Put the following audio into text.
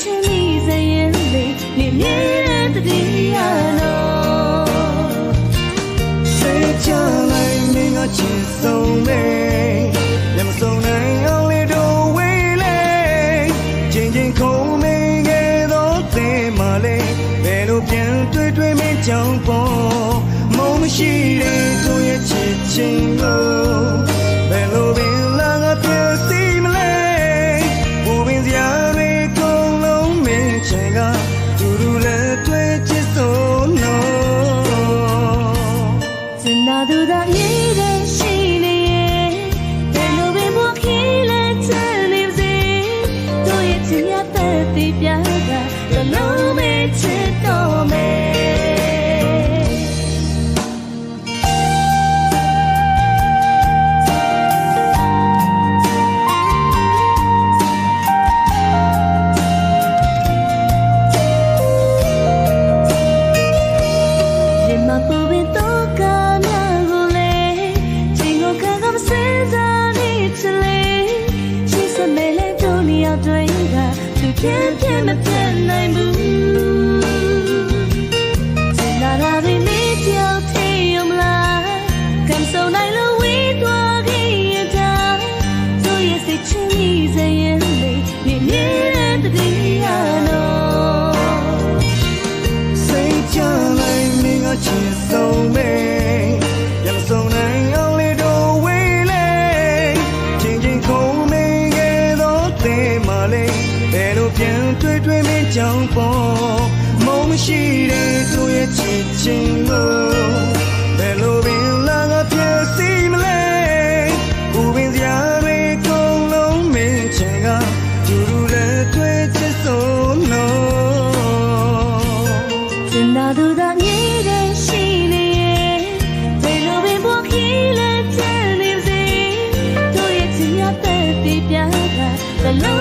ချင်းမိစရင်လေးနေမြဲတဲ့တတိယနော်ဆေးချလိုက်မင်းကချစ်ဆုံးမေညမဆုံးနိုင်အောင်လေးတို့ဝေးလေးချင်းချင်းခုံမင်းရဲ့တော့သင်မလေးဘယ်လိုပြန်တွေ့တွေ့မင်းကြောင့်ပေါ်မုံမရှိတဲ့သူရဲ့ချစ်ချင်းကို 偏偏没偏耐不。那那的你就听用啦，感受来了微多给也大，昨夜谁知你在眼里，你你。 လိမ့်ဘယ်လိုပြန်တွေ့တွေ့မင်းကြောင့်ပေါ်မုံမရှိတဲ့သူရဲ့ချစ်ခြင်းကိုဘယ်လိုပင်လာကပြည့်စီမလဲကိုပင်စရာတွေကုန်လုံးမင်းချင်ကသူတို့လည်းတွေ့ချစ်ဆုံးလို့စင်သာသူသာမြည်တဲ့ရှိနေရဲ့ဘယ်လိုပင်ပေါ်ခီးလဲချမ်းနေစေသူရဲ့ချစ်ရတဲ့ပြပြတာဘယ်လို